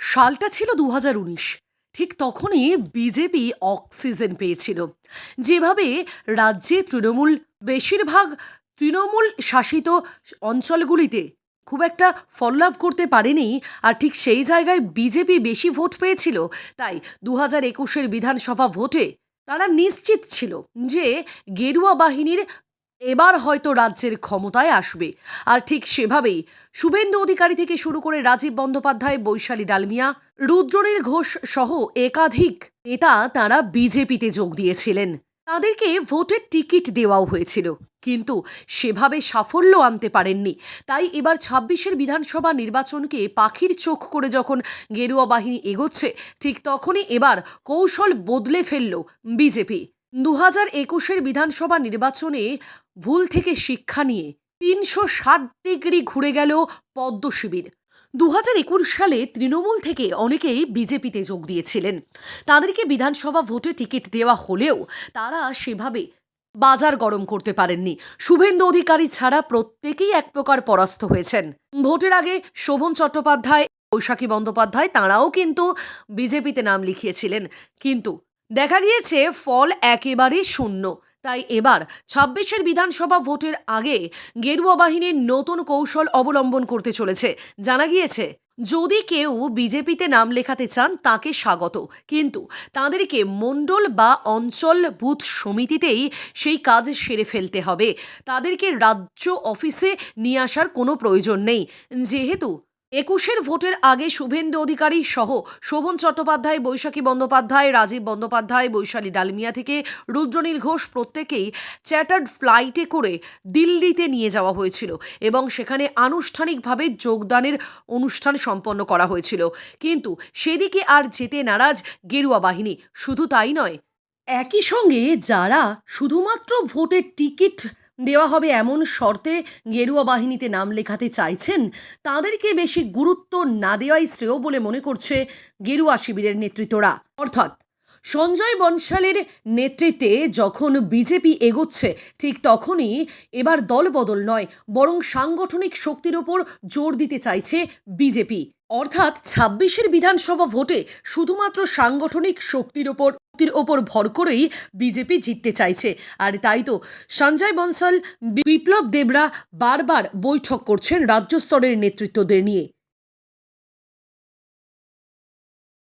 সালটা ছিল দু হাজার উনিশ। ঠিক তখনই বিজেপি অক্সিজেন পেয়েছিল। যেভাবে রাজ্যে তৃণমূল, বেশিরভাগ তৃণমূল শাসিত অঞ্চলগুলিতে খুব একটা ফললাভ করতে পারেনি, আর ঠিক সেই জায়গায় বিজেপি বেশি ভোট পেয়েছিল, তাই দু হাজার একুশের বিধানসভা ভোটে তারা নিশ্চিত ছিল যে গেরুয়া বাহিনীর এবার হয়তো রাজ্যের ক্ষমতায় আসবে। আর ঠিক সেভাবেই শুভেন্দু অধিকারী থেকে শুরু করে রাজীব বন্দ্যোপাধ্যায়, বৈশালী ডালমিয়া, রুদ্রনীল ঘোষ সহ একাধিক নেতা তারা বিজেপিতে যোগ দিয়েছিলেন। তাদেরকে ভোটের টিকিট দেওয়াও হয়েছিল। কিন্তু সেভাবে সাফল্য আনতে পারেননি। তাই এবার ছাব্বিশের বিধানসভা নির্বাচনকে পাখির চোখ করে যখন গেরুয়া বাহিনী এগোচ্ছে, ঠিক তখনই এবার কৌশল বদলে ফেলল বিজেপি। দু হাজার একুশের বিধানসভা নির্বাচনে ভুল থেকে শিক্ষা নিয়ে তিনশো ষাট ডিগ্রি ঘুরে গেল পদ্ম শিবির। দু হাজার একুশ সালে তৃণমূল থেকে অনেকেই বিজেপিতে যোগ দিয়েছিলেন। তাদেরকে বিধানসভা ভোটে টিকিট দেওয়া হলেও তারা সেভাবে বাজার গরম করতে পারেননি। শুভেন্দু অধিকারী ছাড়া প্রত্যেকেই এক প্রকার পরাস্ত হয়েছেন। ভোটের আগে শোভন চট্টোপাধ্যায়, বৈশাখী বন্দ্যোপাধ্যায় তাঁরাও কিন্তু বিজেপিতে নাম লিখিয়েছিলেন। কিন্তু দেখা গিয়েছে ফল একেবারেই শূন্য। তাই এবার ছাব্বিশের বিধানসভা ভোটের আগে গেরুয়া বাহিনীর নতুন কৌশল অবলম্বন করতে চলেছে। জানা গিয়েছে, যদি কেউ বিজেপিতে নাম লেখাতে চান, তাকে স্বাগত। কিন্তু তাদেরকে মণ্ডল বা অঞ্চল বুথ সমিতিতেই সেই কাজ সেরে ফেলতে হবে। তাদেরকে রাজ্য অফিসে নিয়ে আসার কোনো প্রয়োজন নেই। যেহেতু একুশের ভোটের আগে শুভেন্দু অধিকারী সহ শোভন চট্টোপাধ্যায়, বৈশাখী বন্দ্যোপাধ্যায়, রাজীব বন্দ্যোপাধ্যায়, বৈশালী ডালমিয়া থেকে রুদ্রনীল ঘোষ প্রত্যেকেই চ্যাটার্ড ফ্লাইটে করে দিল্লিতে নিয়ে যাওয়া হয়েছিল এবং সেখানে আনুষ্ঠানিকভাবে যোগদানের অনুষ্ঠান সম্পন্ন করা হয়েছিল। কিন্তু সেদিকে আর যেতে নারাজ গেরুয়া বাহিনী। শুধু তাই নয়, একই সঙ্গে যারা শুধুমাত্র ভোটের টিকিট দেওয়া হবে এমন শর্তে গেরুয়া বাহিনীতে নাম লেখাতে চাইছেন। তাদেরকে বেশি গুরুত্ব না দেওয়াই শ্রেয় বলে মনে করছে গেরুয়া শিবিরের নেতৃত্বরা। অর্থাৎ সঞ্জয় বনশালের নেতৃত্বে যখন বিজেপি এগোচ্ছে, ঠিক তখনই এবার দলবদল নয়, বরং সাংগঠনিক শক্তির ওপর জোর দিতে চাইছে বিজেপি। অর্থাৎ ছাব্বিশের বিধানসভা ভোটে শুধুমাত্র সাংগঠনিক শক্তির ওপর শক্তির ওপর ভর করেই বিজেপি জিততে চাইছে। আর তাই তো সঞ্জয় বনসল বিপ্লব দেবরা বারবার বৈঠক করছেন রাজ্য স্তরের নেতৃত্বদের নিয়ে।